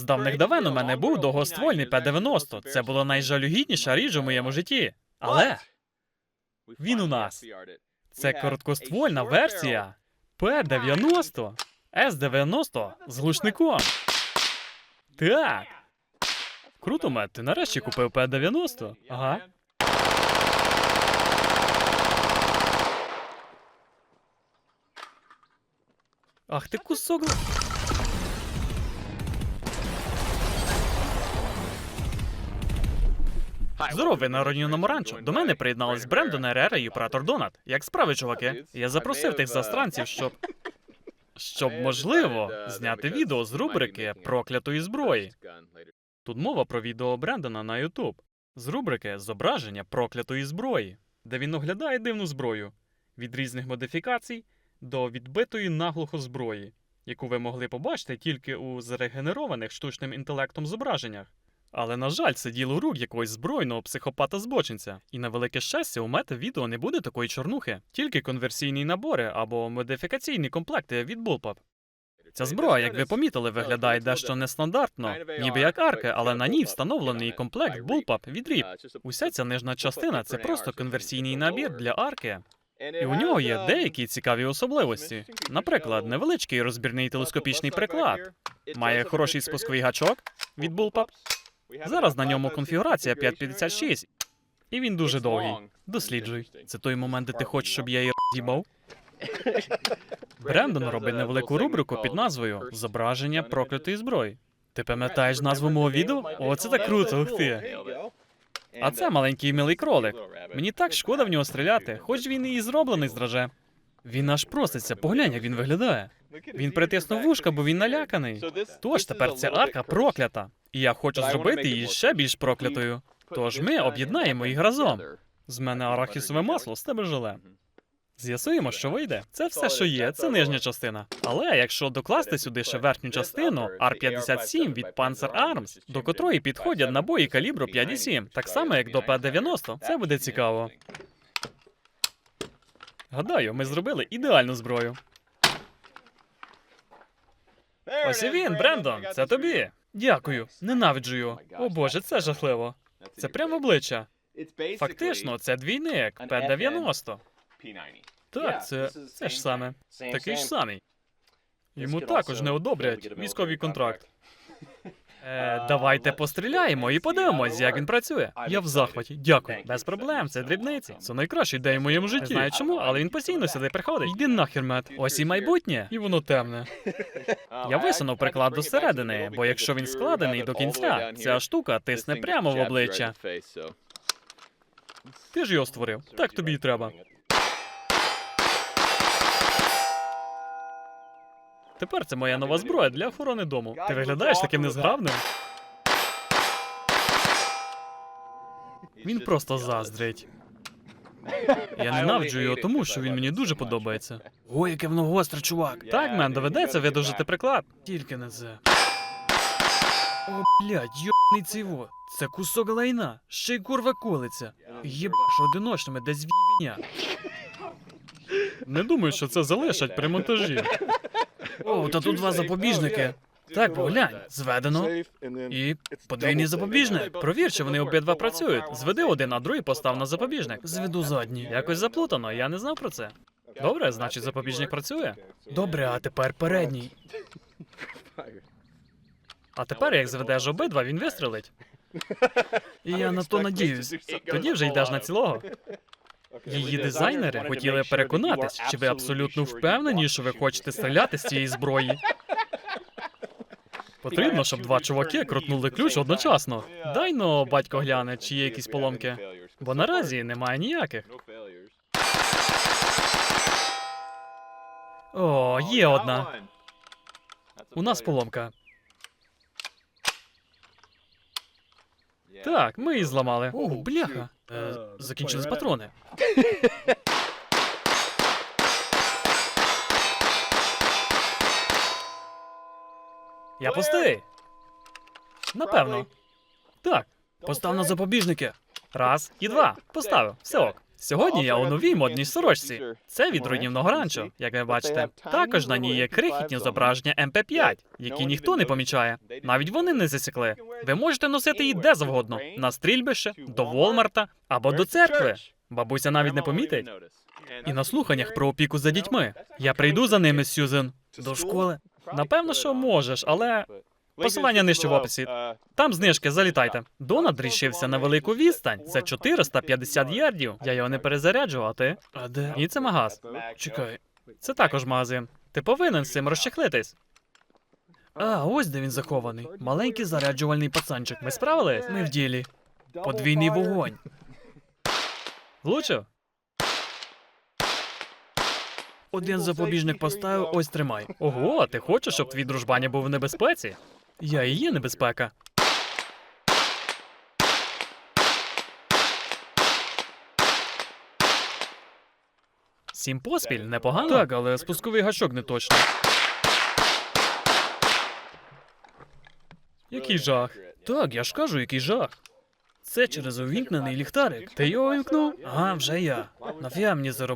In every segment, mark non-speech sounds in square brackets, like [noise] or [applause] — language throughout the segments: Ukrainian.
З давних давен у мене був довгоствольний П-90. Це було найжалюгідніша річ у моєму житті. Але він у нас. це короткоствольна версія П-90 С-90 з глушником. Так. Круто, Мет, ти нарешті купив П-90. Ага. Ах ти кусок. Здоровий на родинному ранчо. До мене приєдналась Брендон Ерера і оператор Донат. Як справи, чуваки? Я запросив тих застранців, щоб. Щоб, можливо, зняти відео з рубрики проклятої зброї. Тут мова про відео Брендона на YouTube. З рубрики Зображення проклятої зброї, де він оглядає дивну зброю від різних модифікацій до відбитої наглухо зброї, яку ви могли побачити тільки у зрегенерованих штучним інтелектом зображеннях. Але, на жаль, це діло рук якогось збройного психопата-збочинця. І на велике щастя, у мета відео не буде такої чорнухи, тільки конверсійні набори або модифікаційні комплекти від Bullpup. Ця зброя, як ви помітили, виглядає дещо нестандартно, ніби як арки, але на ній встановлений комплект Bullpup від RIP. Уся ця нижня частина це просто конверсійний набір для арки. І у нього є деякі цікаві особливості. Наприклад, невеличкий розбірний телескопічний приклад, має хороший спусковий гачок від Bullpup. Зараз на ньому конфігурація 556, і він дуже довгий. Досліджуй. Це той момент, де ти хочеш, щоб я її роз'їбав? [laughs] Брендон робить невелику рубрику під назвою Зображення проклятої зброї. Ти пам'ятаєш назву мого відео? О, це так круто, ух ти. А це маленький милий кролик. Мені так шкода в нього стріляти, хоч він і зроблений з драже. Він аж проситься, поглянь, як він виглядає. Він притиснув вушка, бо він наляканий. Тож тепер ця арка проклята. І я хочу зробити її ще більш проклятою. Тож ми об'єднаємо їх разом. З мене арахісове масло, з тебе желе. З'ясуємо, що вийде. Це все, що є, це нижня частина. Але якщо докласти сюди ще верхню частину R57 від Panzer Arms, до котрої підходять набої калібру 5,7, так само як до П-90, це буде цікаво. Гадаю, ми зробили ідеальну зброю. Ось і він, Брендон, це тобі. Дякую, ненавиджу його. О боже, це жахливо. Це прямо обличчя. Фактично, це двійник П-90. Так, це, це ж саме. Такий ж самий. Йому також не одобрять військовий контракт. [laughs] Е, давайте постріляємо і подивимось, як він працює. Я в захваті. Дякую. Без проблем, це дрібниці. Це найкращий день в моєму житті. Не знаю чому, але він постійно сюди приходить. Йди нахер, мет. Ось і майбутнє, і воно темне. Я висунув приклад до середини, бо якщо він складений до кінця, ця штука тисне прямо в обличчя. Ти ж його створив. Так тобі й треба. Тепер це моя нова зброя для охорони дому. Ти виглядаєш таким незграбним. Він просто заздрить. Я ненавиджу його тому, що він мені дуже подобається. О, яке воно гостре, чувак. Так, мен, доведеться видовжити приклад. Тільки не це. О, блядь, йобаний циво. Це кусок лайна. Ще й курва колиться. Єбаш одиночними десь в'їбеня. Не думаю, що це залишать при монтажі. О, та тут два запобіжники. Так, поглянь, зведено. І подвійний запобіжник. Провір, чи вони обидва працюють. Зведи один, а другий постав на запобіжник. Зведу задній. Якось заплутано, я не знав про це. Добре, значить запобіжник працює. Добре, а тепер передній. А тепер, як зведеш обидва, він вистрелить. І я на то надіюсь. Тоді вже йдеш на цілого. Її дизайнери хотіли переконатись, чи ви абсолютно впевнені, що ви [laughs] хочете стріляти з цієї зброї. [laughs] Потрібно, щоб два чуваки крутнули ключ одночасно. Дай но батько гляне, чи є якісь поломки. Бо наразі немає ніяких. О, є одна. У нас поломка. Так, ми її зламали. О, бляха. Е, закінчились патрони. Я пустий. Напевно. Так. Постав на запобіжники. Раз і два. Поставив. Все ок. Сьогодні я у новій модній сорочці. Це від руйнівного ранчо, як ви бачите. Також на ній є крихітні зображення МП5, які ніхто не помічає. Навіть вони не засікли. Ви можете носити її де завгодно: на стрільбище, до Волмарта або до церкви. Бабуся навіть не помітить. І на слуханнях про опіку за дітьми. Я прийду за ними, Сюзен. До школи. Напевно, що можеш, але посилання нижче в описі. Там знижки, залітайте. Донат рішився на велику відстань. Це 450 ярдів. Я його не перезаряджував, а ти? А де? Ні, це магаз. Чекай. Це також магазин. Ти повинен з цим розчехлитись. А, ось де він захований. Маленький заряджувальний пацанчик. Ми справились? Ми в ділі. Подвійний вогонь. Влучив? Один запобіжник поставив, ось тримай. Ого, ти хочеш, щоб твій дружбаня був в небезпеці? Я і є небезпека. Сім поспіль непогано. Так, але спусковий гачок не точно. Який жах. Так, я ж кажу, який жах. Це через увімкнений ліхтарик. Ти його увімкнув? Ага, вже я. Нафіга мені це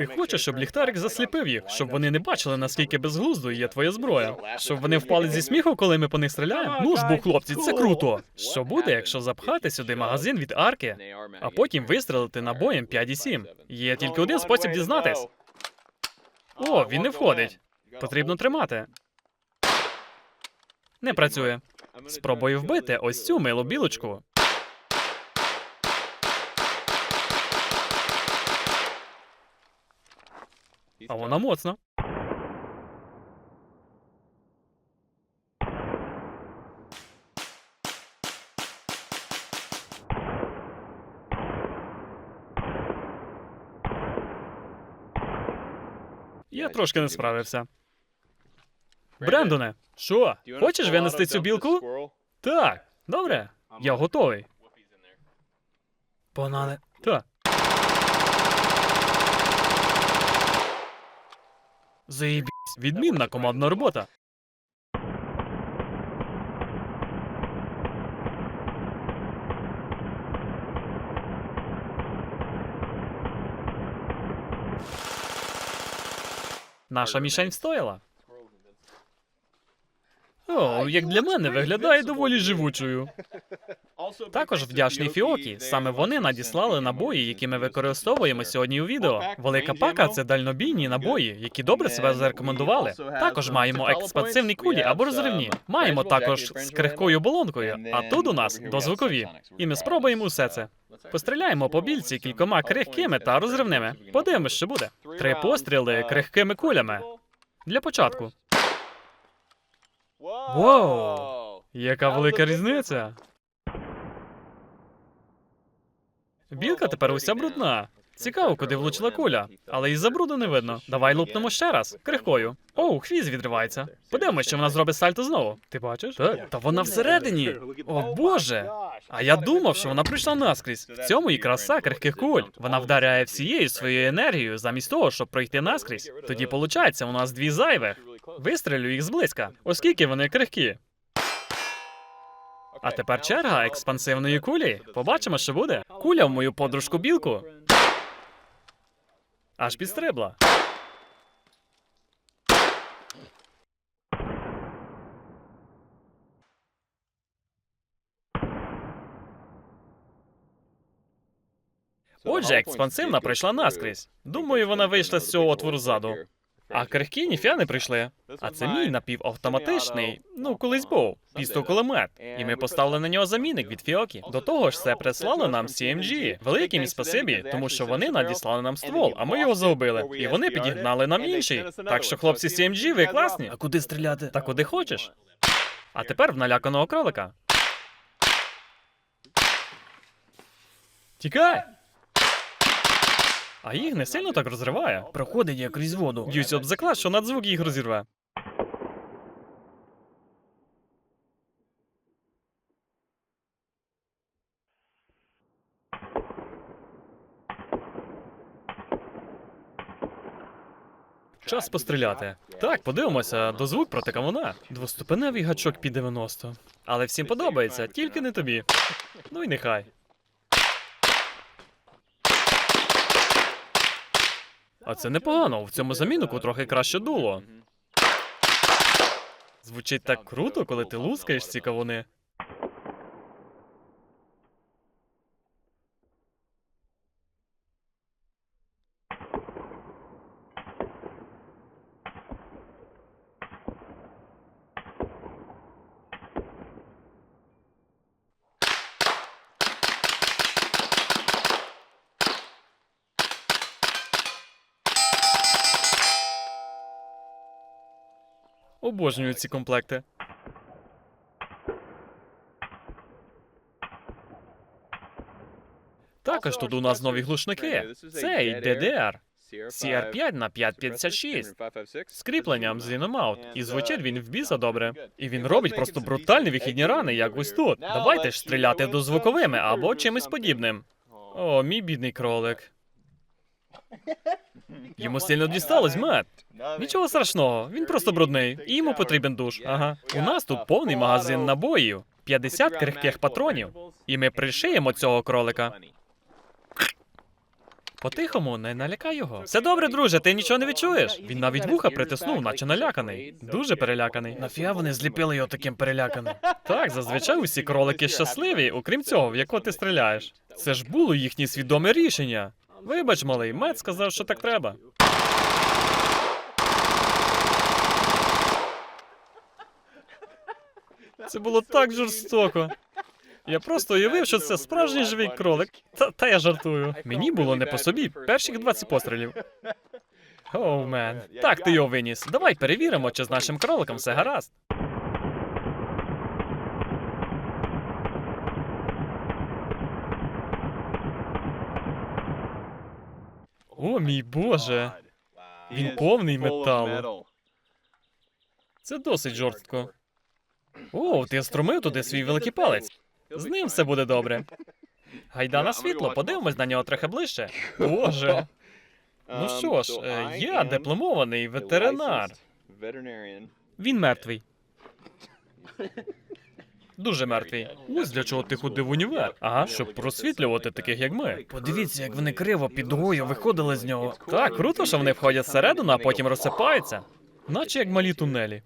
Ти хочеш, щоб ліхтарик засліпив їх, щоб вони не бачили, наскільки безглуздою є твоя зброя. Щоб вони впали зі сміху, коли ми по них стріляємо? Ну ж бо, хлопці, це круто. Що буде, якщо запхати сюди магазин від арки, а потім вистрелити набоєм 5,7? Є тільки один спосіб дізнатись. О, він не входить. Потрібно тримати. Не працює. Спробую вбити ось цю милу білочку. А вона моцна. Я трошки не справився. Брендоне, що? Хочеш винести цю білку? Так, добре. Я готовий. Погнали. Так. Заєбісь, відмінна командна робота. Наша мішень встояла. О, як для мене виглядає доволі живучою. Також вдячний Фіокі. Саме вони надіслали набої, які ми використовуємо сьогодні у відео. Велика пака це дальнобійні набої, які добре себе зарекомендували. Також маємо експансивні кулі або розривні. Маємо також з крихкою оболонкою, а тут у нас дозвукові. І ми спробуємо усе це. Постріляємо по більці кількома крихкими та розривними. Подивимось, що буде. Три постріли крихкими кулями. Для початку. Воу! Яка велика різниця? Білка тепер уся брудна. Цікаво, куди влучила куля, але із-за бруду не видно. Давай лупнемо ще раз, крихкою. Оу, хвіст відривається. Подивимось, що вона зробить сальто знову. Ти бачиш? Так. Та вона всередині. О боже. А я думав, що вона прийшла наскрізь. В цьому і краса крихких куль. Вона вдаряє всією своєю енергією замість того, щоб пройти наскрізь. Тоді виходить, у нас дві зайвих. Вистрілю їх зблизька, оскільки вони крихкі. А тепер черга експансивної кулі. Побачимо, що буде. Куля в мою подружку білку. Аж підстрибла. Отже, експансивна пройшла наскрізь. Думаю, вона вийшла з цього отвору ззаду. А крихкі ніфіга не прийшли. А це мій напівавтоматичний, ну колись був, пістокулемет. І ми поставили на нього замінник від Фіокі. До того ж, це прислали нам CMG. Велике їм спасибі, тому що вони надіслали нам ствол, а ми його загубили. І вони підігнали нам інший. Так що, хлопці, CMG, ви класні. А куди стріляти? Та куди хочеш. А тепер в наляканого кролика. Тікай! А їх не сильно так розриває. Проходить як крізь воду. Б'юсь об заклад, що надзвук їх розірве. Час постріляти. Так, подивимося, до звук проти кавуна. Двоступеневий гачок під 90. Але всім подобається, тільки не тобі. Ну і нехай. А це непогано, в цьому заміннику трохи краще дуло. Звучить так круто, коли ти лускаєш ці кавуни. Обожнюю ці комплекти. Також тут у нас нові глушники. Цей DDR. CR5 на 556 з кріпленням з Inamout. І звучить він в біса добре. І він робить просто брутальні вихідні рани, як ось тут. Давайте ж стріляти дозвуковими або чимось подібним. О, мій бідний кролик. [laughs] Йому сильно дісталось, мет. Нічого страшного, він просто брудний, і йому потрібен душ. Ага. У нас тут повний магазин набоїв, 50 крихких патронів. І ми пришиємо цього кролика. Потихому, не налякай його. Все добре, друже, ти нічого не відчуєш. Він навіть вуха притиснув, наче наляканий. Дуже переляканий. Нафіга вони зліпили його таким переляканим. Так, зазвичай усі кролики щасливі, окрім цього, в якого ти стріляєш. Це ж було їхнє свідоме рішення. Вибач, малий, мед сказав, що так треба. Це було так жорстоко. Я просто уявив, що це справжній живий кролик. Та, та я жартую. Мені було не по собі. Перших 20 пострілів. Оу, мен. Так, ти його виніс. Давай перевіримо, чи з нашим кроликом все гаразд. О, мій боже. Він повний металу. Це досить жорстко. О, ти струмив туди свій великий палець. З ним все буде добре. Гайда на світло, подивимось на нього трохи ближче. [laughs] Боже. Ну що ж, е, я дипломований ветеринар. Він мертвий. [laughs] Дуже мертвий. Ось для чого ти ходив в універ. Ага, щоб просвітлювати таких, як ми. Подивіться, як вони криво під дугою виходили з нього. Так, круто, що вони входять всередину, а потім розсипаються. Наче як малі тунелі.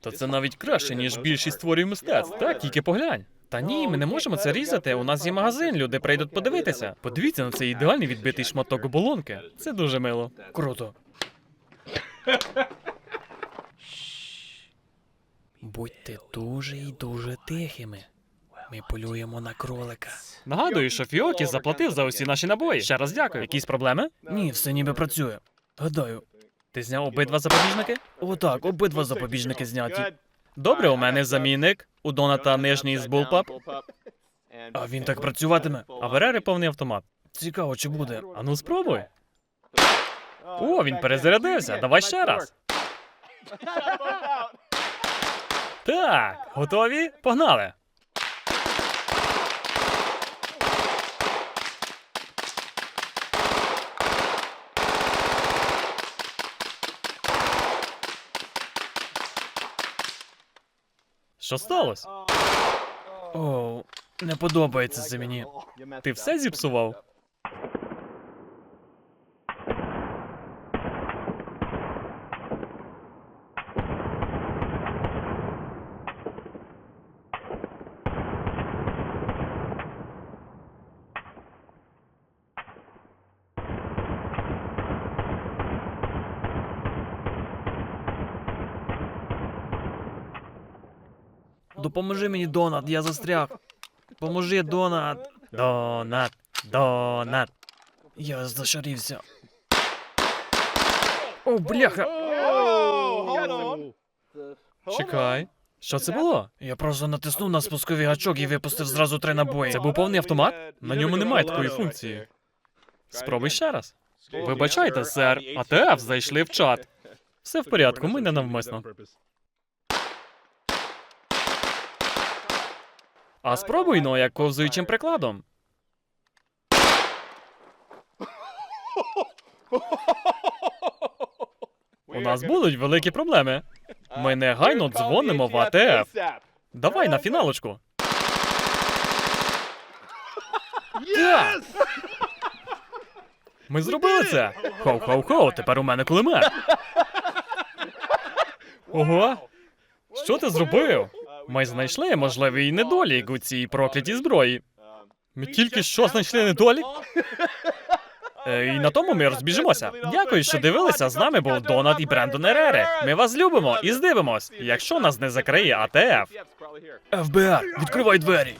Та це навіть краще, ніж більшість творів мистецтв. Так, тільки поглянь. Та ні, ми не можемо це різати. У нас є магазин, люди прийдуть подивитися. Подивіться на цей ідеальний відбитий шматок оболонки. Це дуже мило. Круто. Будьте дуже і дуже тихими. Ми полюємо на кролика. Нагадую, що Фіокі заплатив за усі наші набої. Ще раз дякую. Якісь проблеми? Ні, все ніби працює. Гадаю. Ти зняв обидва запобіжники? О, так, обидва запобіжники зняті. Добре, у мене замінник. У Доната нижній з булпап. А він так працюватиме. А в Ерери повний автомат. Цікаво, чи буде. Ану, спробуй. О, він перезарядився. Давай ще раз. [laughs] Так, готові? Погнали. Що сталося? О, не подобається це мені. Ти все зіпсував? Допоможи мені, Донат, я застряг. Поможи, Донат. Донат, Донат. Я зашарівся. О, бляха. Чекай. Що це було? Я просто натиснув на спусковий гачок і випустив зразу три набої. Це був повний автомат? На ньому немає такої функції. Спробуй ще раз. Вибачайте, сер, АТФ зайшли в чат. Все в порядку, ми не навмисно. А спробуй но, як ковзуючим прикладом. У нас будуть великі проблеми. Ми негайно дзвонимо в АТФ. Давай на фіналочку. Так! Ми зробили це. Хоу-хоу-хоу, тепер у мене кулемет. Ого. Що ти зробив? Ми знайшли можливий недолік у цій проклятій зброї. Ми тільки що знайшли недолік? [laughs] Е, І на тому ми розбіжимося. Дякую, що дивилися. З нами був Донат і Брендон Ерере. Ми вас любимо і здивимось, якщо нас не закриє АТФ. ФБР, відкривай двері.